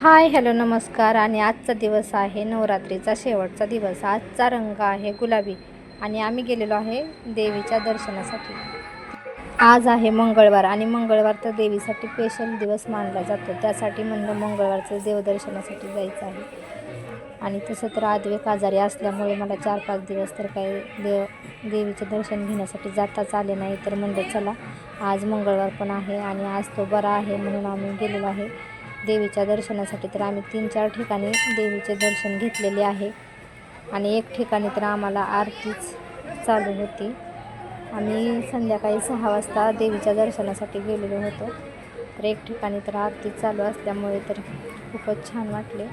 Hi hello नमस्कार. आणि आजचा दिवस आहे नवरात्रीचा शेवटचा दिवस. आजचा रंग आहे गुलाबी आणि आम्ही गेलेलो आहे देवीच्या दर्शनासाठी. आज आहे मंगळवार आणि मंगळवार तर देवीसाठी स्पेशल दिवस मानला जातो. त्यासाठी म्हणलं मंगळवारचं देवदर्शनासाठी जायचं आहे. आणि तसं तर आदवेक आजारी असल्यामुळे मला चार पाच दिवस तर काही देव देवीचं दर्शन घेण्यासाठी जाताच आले नाही. तर म्हणलं चला आज मंगळवार पण आहे आणि आज तो बरा आहे म्हणून आम्ही गेलेलो आहे. देवीच्या दर्शनासाठी तर आम्ही तीन चार ठिकाणी देवीचे दर्शन घेतलेले आहे. आणि एक ठिकाणी तर आम्हाला आरतीच चालू होती. आम्ही संध्याकाळी सहा वाजता देवीच्या दर्शनासाठी गेलेलो होतो. तर एक ठिकाणी तर आरती चालू असल्यामुळे तर खूपच छान वाटले.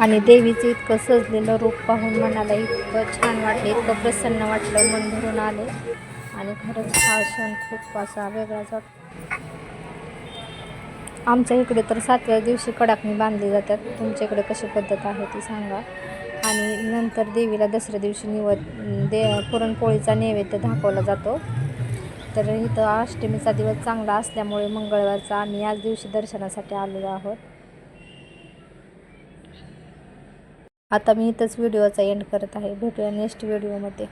आणि देवीचं इतकं सजलेलं रूप पाहून मनाला इतकं छान वाटलं इतकं प्रसन्न वाटलं मन भरून आले. आणि खरंच हा क्षण खूप असा वेगळाच वाटतो. आमच्या इकडे तर सातव्या दिवशी कडाकणी बांधली जातात. तुमच्या इकडे कशी पद्धत आहे ती सांगा. आणि नंतर देवीला दसऱ्या दिवशी निवद दे पुरणपोळीचा नैवेद्य दाखवला जातो. तर इथं अष्टमीचा दिवस चांगला असल्यामुळे मंगळवारचा आम्ही याच दिवशी दर्शनासाठी आलेलो आहोत. आता मी इथंच व्हिडिओचा एंड करत आहे. भेटूया नेक्स्ट व्हिडिओमध्ये